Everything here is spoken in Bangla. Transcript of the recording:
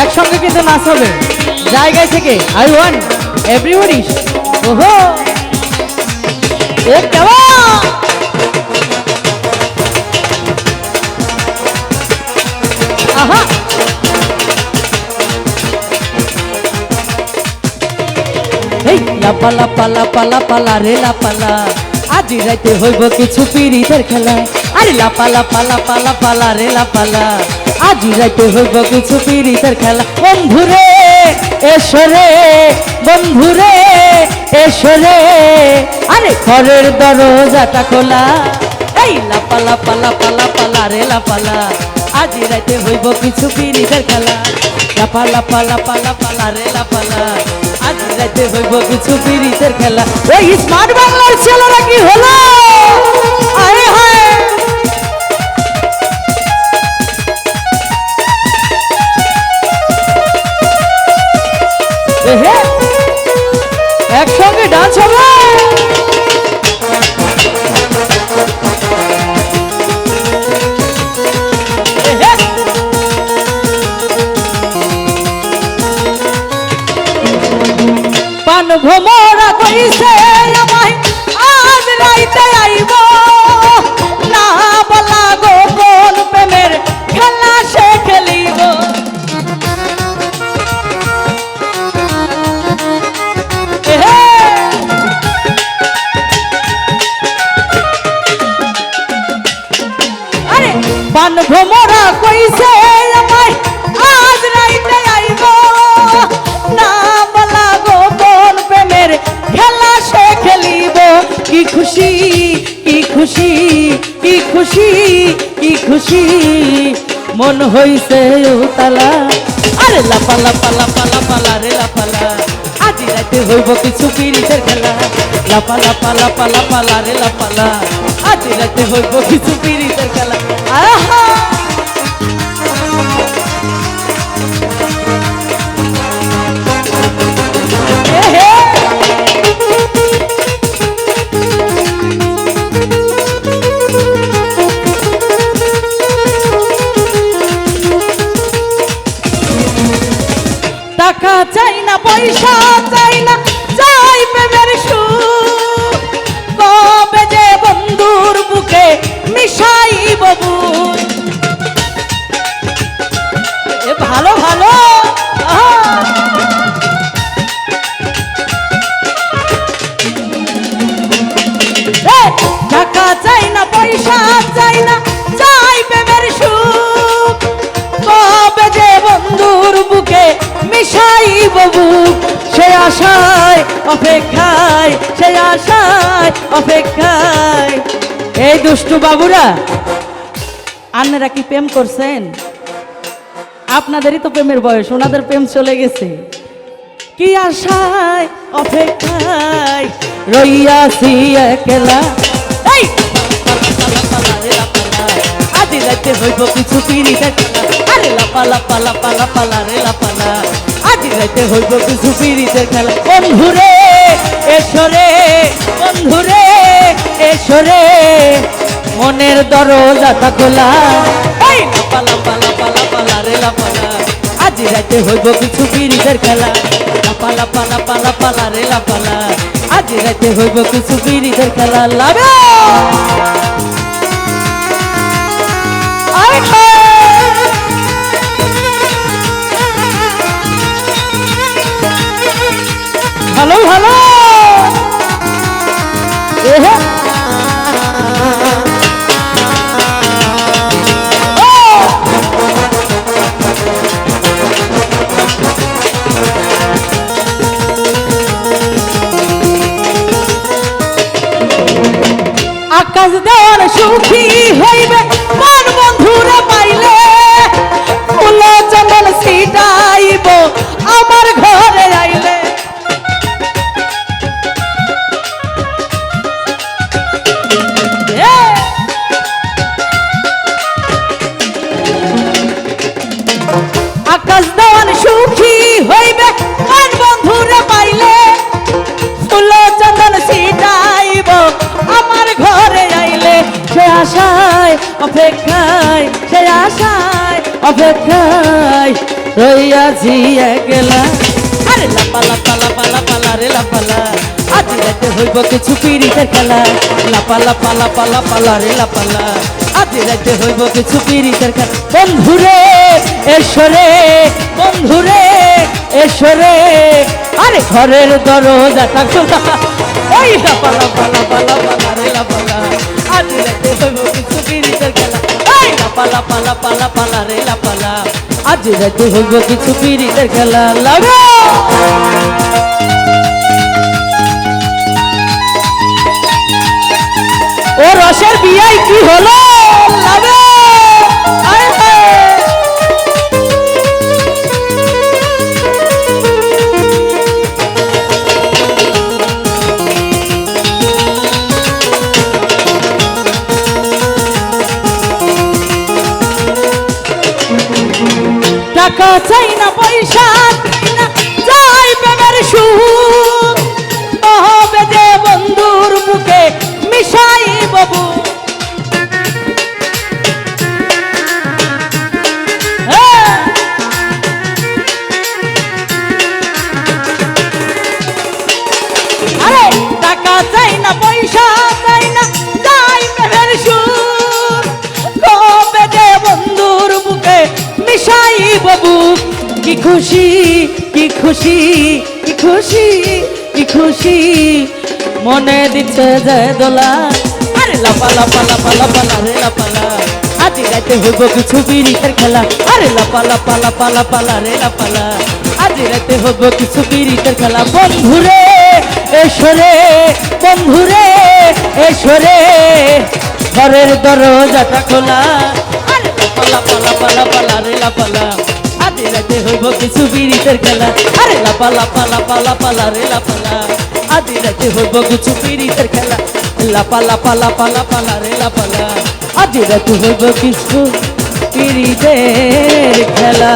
একসঙ্গে কিন্তু নাচ হবে। জায়গায় থেকে আই ওয়ান এভরিবডি ওহো! এ কেমন? আহা! এই, লাপা লাপা লাপা লাপা লা রে লাপালা আজি রাইতে হইব কিছু পিরিতের খেলা। আরে লাপা লাপা লাপা লাপা, লা রে লাপালা আজি রাইতে হইব কিছু পিরিতের খেলা। বন্ধুরে এসরে বন্ধুরে এসরে আরে ঘরের দরজাটা খোলা। এই লাপা লাপা লাপা লাপা, লা রে লাপালা আজি রাইতে হইব কিছু পিরিতের খেলা। লাপা লাপা লাপা লাপা, লা রে লাপালা আজ রাতে হইব কিছু পিরিতের খেলা। ওই স্মার্ট বাংলার ছেলেরা কি হলো? আরে একসঙ্গে ডান্স হবে? পান ভোমরা কইছে আমায় আজ রাইতে আইব। খুশি, মন হইছে উতালা। আরে লাপা লাপা লাপা লাপা রে লাপালা আজি রাতে হইব কিছু পিরিতের খেলা। লাপা লাপা লাপা লাপা রে লাপালা আজি রাতে হইব কিছু পিরিতের খেলা। আহা! চাই না এই দুষ্টু বাবুরা, আন্নারা কি প্রেম করছেন? আপনাদেরই তো প্রেমের বয়স, ওনাদের প্রেম চলে গেছে। কি আশায় অপেক্ষায় রইয়াছি একলা? রাতে হইব কিছু পিরিতে আরে লাপা লাপা লাপা লাপা লা রে লাপালা আজি রাতে হইব কিছু পিরিতে খেলা বন্ধুরে এসরে বন্ধুরে এসরে মনের দরজাটা খোলা এই লাপা লাপা লাপা লাপা লা রে লাপালা আজি রাতে হইব কিছু পিরিতের খেলা লাপা লাপা লাপা লাপা লা রে লাপালা আজি রাতে হইব কিছু পিরিতের খেলা আয় ভালো ভালো! আকাশ দেওয়ার সুখী অপেক্ষায় সে আশায় অপেক্ষায় রইয়াছি একলা আরে লাপা লাপা লাপা লাপা লা রে লাপা লা। আজ রাতে হইব কিছু পিরিতের খেলা। লাপা লাপা লাপা লাপা লা রে লাপা লা। আজ রাতে হইব কিছু পিরিতের খেলা। বন্ধুরে এসরে বন্ধুরে এসরে আরে ঘরের দরজাটা খোলা ওই লাপা লাপা লাপা লাপা ওই পালা পালা পালা রে, লা রে লাপা লা আজ রাতে হইব কিছু পিরিতের খেলা, লাগা! ও রসের বিয়াই কি হলো? লাগে! টাকা চাই না পয়সা। খুশি, কি খুশি কি খুশি কি খুশি। মনে দিচ্ছে যে দোলা। আরে লাপা লাপা লাপা লাপা লা রে লাপা লা। আজ রাতে হইব কিছু বিরিতের খেলা। আরে লাপা লাপা লাপা লাপা লা রে লাপা লা। আজ রাতে হইব কিছু বিরিতের খেলা। বন্ধুরে এসরে বন্ধুরে এসরে ঘরের দরজাটা খোলা। আরে লাপা লাপা লাপা লাপা লা রে লাপা লা আজ রাতে হইব কিছু বিরিতের খেলা আরে লাপা লাপা লাপা লাপা লা রে লাপা লা আজ রাতে হইব কিছু বিরিতের খেলা লাপা লাপা লাপা লাপা লা রে লাপা লা আজ রাতে হইব কিছু পিরিতের খেলা